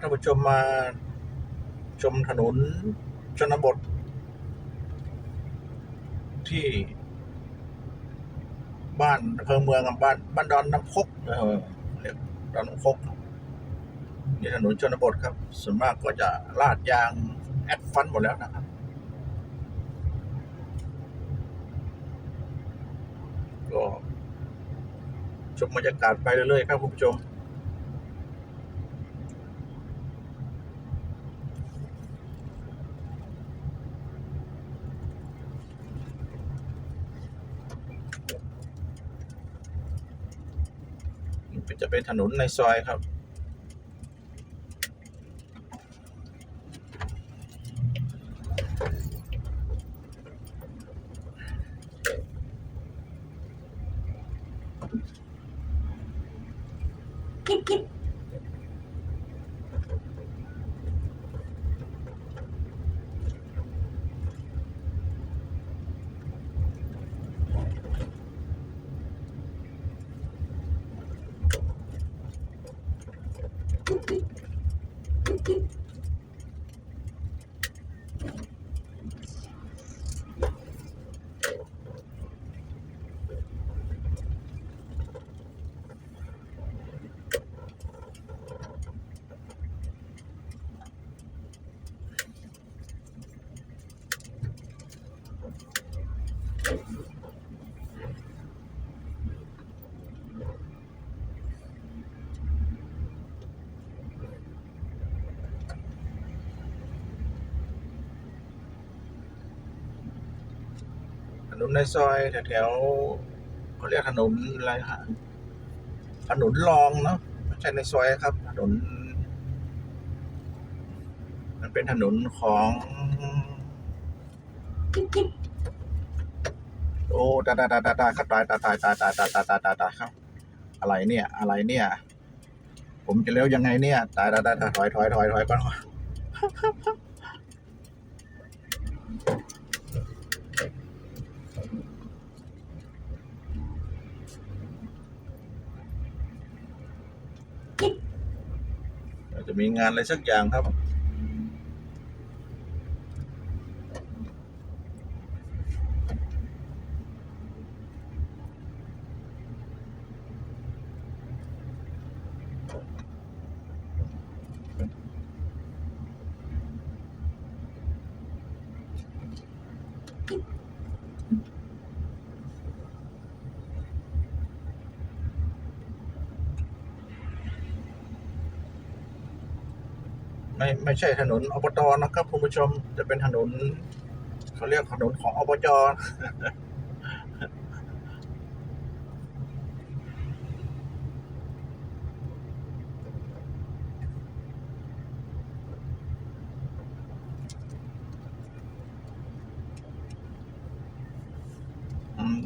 ท่านผู้ชมมาชมถนนชนบท ที่บ้านอำเภอเมืองกับบ้านบ้านดอนน้ำคกเออเรียกดอนน้ำคกนี่ถนนชนบทครับ ส่วนมากก็จะลาดยางแอดฟันหมดแล้วนะครับก็ชมบรรยากาศไปเรื่อยๆครับคุณผู้ชม จะเป็นถนนในซอยครับถ นนในซอยแถวแถวเขาเรียกถนนอะไรฮะถนนรองเนาะไม่ใช่ในซอยครับ ถนน มันเป็นถนนของโอ้ตาตาตาตาตาตายตาตายตาตาตาตาตาตาตาครับ อะไรเนี่ย อะไรเนี่ย ผมจะเลี้ยวยังไงเนี่ย ตายตาตาถอยถอยถอยถอยก่อน จะมีงานอะไรสักอย่างครับ ไม่ไม่ใช่ถนนอบตนะครับคุณผู้ชมจะเป็นถนนเขาเรียกถนนของอบจ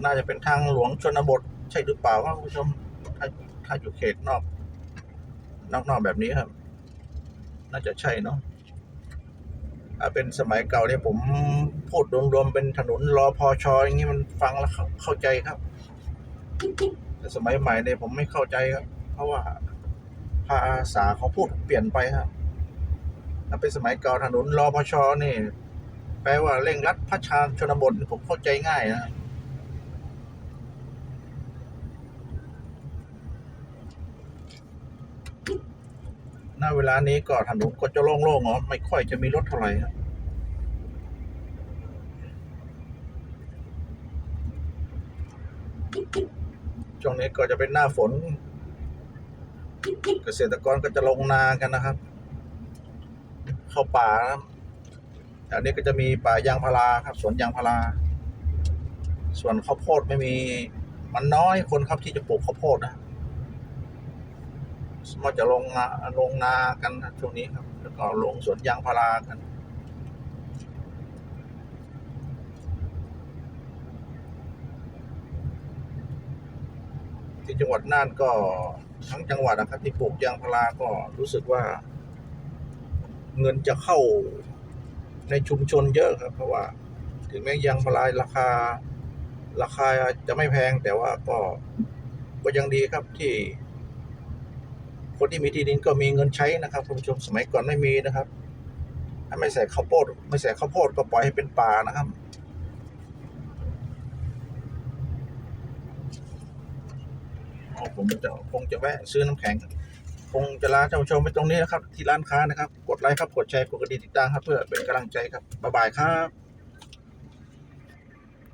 น่าจะเป็นทางหลวงชนบท ใช่หรือเปล่าครับคุณผู้ชม ถ้าถ้าอยู่เขตนอก นอกนอกแบบนี้ครับ น่าจะใช่เนาะถ้าเป็นสมัยเก่าเนี่ยผมพูดรวมๆเป็นถนนรอพอชออย่างนี้มันฟังแล้วเข้าใจครับ แต่สมัยใหม่เนี่ยผมไม่เข้าใจครับ เพราะว่าภาษาเขาพูดเปลี่ยนไปครับถ้าเป็นสมัยเก่าถนนรอพอชอนี่ แปลว่าเร่งรัดพัฒนาชนบทผมเข้าใจง่ายนะ หน้าเวลานี้ก็ถนนก็จะโล่งๆอ๋อไม่ค่อยจะมีรถเท่าไหร่ครับช่วงนี้ก็จะเป็นหน้าฝน เกษตรกรก็จะลงนากันนะครับ เข้าป่าครับแถวนี้ก็จะมีป่ายางพาราครับสวนยางพารา ส่วนข้าวโพดไม่มี มันน้อยคนครับที่จะปลูกข้าวโพดนะ มมติจะลงนาลงนากันช่วงนี้ครับ แล้วก็ลงสวนยางพารากัน ที่จังหวัดน่านก็ทั้งจังหวัดนะครับ ที่ปลูกยางพาราก็รู้สึกว่า เงินจะเข้าในชุมชนเยอะครับ เพราะว่า ถึงแม้ยางพาราราคา ราคาจะไม่แพงแต่ว่าก็ก็ยังดีครับที่ คนที่มีที่ดินก็มีเงินใช้นะครับคุณผู้ชมสมัยก่อนไม่มีนะครับ ถ้าไม่ใส่ข้าวโพดไม่ใส่ข้าวโพดก็ปล่อยให้เป็นป่านะครับผมจะคงจะแวะซื้อน้ำแข็ง คงจะลาท่านผู้ชมไปตรงนี้นะครับ ที่ร้านค้านะครับ กดไลค์ครับ กดแชร์กดกระดิ่งติดตามครับ เพื่อเป็นกำลังใจครับ บ๊ายบายครับ